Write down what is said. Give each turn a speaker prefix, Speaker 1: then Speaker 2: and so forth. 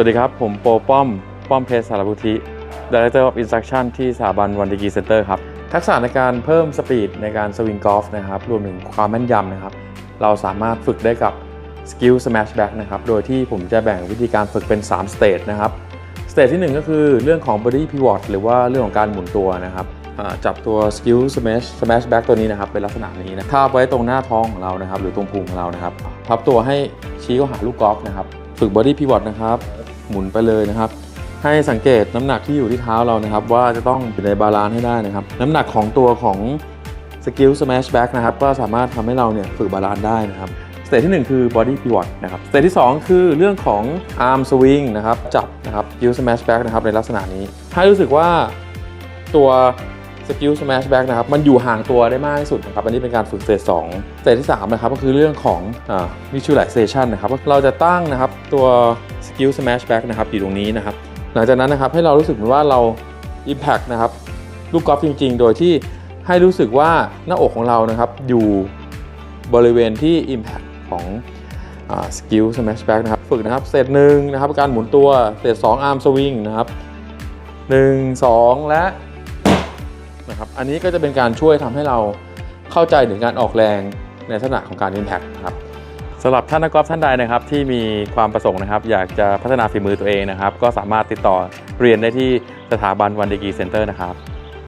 Speaker 1: วัสดีครับ ผมโปป้อม ป้อมเพชรสารพุทธิ Director of Instruction ที่สถาบันวันดีกีเซ็นเตอร์ครับ ทักษะในการเพิ่มสปีดในการสวิงกอล์ฟนะครับรวมถึงความแม่นยำนะครับ เราสามารถฝึกได้กับ Skill Smash Back นะครับ โดยที่ผมจะแบ่งวิธีการฝึกเป็น 3 สเตจนะครับ สเตจที่ 1 ก็คือเรื่องของ body pivot หรือว่าเรื่องของการหมุนตัวนะครับจับตัว skill smash smash back ตัวนี้นะครับเป็นลักษณะนี้นะทาบไว้ตรงหน้าท้องของเรานะครับ หรือตรงพุงของเรานะครับ พับตัวให้ชี้เข้าหาลูกกอล์ฟนะครับ ฝึก body pivot นะครับ หมุนไปเลยนะครับ ให้สังเกตน้ำหนักที่อยู่ที่เท้าเรานะครับ ว่าจะต้องอยู่ในบาลานซ์ให้ได้นะครับ น้ำหนักของตัวของสกิลสแมชแบ็กนะครับก็สามารถทำให้เราเนี่ยฝึกบาลานซ์ได้นะครับสเตจที่ 1 คือ body pivot นะครับ สเตจที่ 2 คือเรื่องของ arm swing นะครับ จับนะครับ skill smash back นะครับ ในลักษณะนี้ ให้รู้สึกว่าตัว skill smash back นะครับมันอยู่ห่างตัวได้มากที่สุดนะครับอันนี้เป็นการฝึกสเตจ2สเตจที่3นะครับก็คือเรื่องของอ่า visualization นะครับเราจะตั้งนะครับตัว skill smash back นะครับอยู่ตรงนี้นะครับหลังจากนั้นนะครับให้เรารู้สึกเหมือนว่าเรา impact นะครับลูกกอล์ฟจริง ๆ โดยที่ให้รู้สึกว่าหน้าอกของเรานะครับอยู่บริเวณที่ impact ของสกิล smash back นะครับฝึกนะครับเซตหนึ่งนะครับการหมุนตัวเซตสอง arm swing นะครับหนึ่งสองและ นะครับอันนี้ก็จะเป็นการช่วยทำให้เราเข้าใจถึงการออกแรงในลักษณะของการ impact นะครับสำหรับท่านนักกอล์ฟท่านใดนะครับที่มีความประสงค์นะครับ อยากจะพัฒนาฝีมือตัวเองนะครับ ก็สามารถติดต่อเรียนได้ที่สถาบันวันดีกีเซ็นเตอร์นะครับ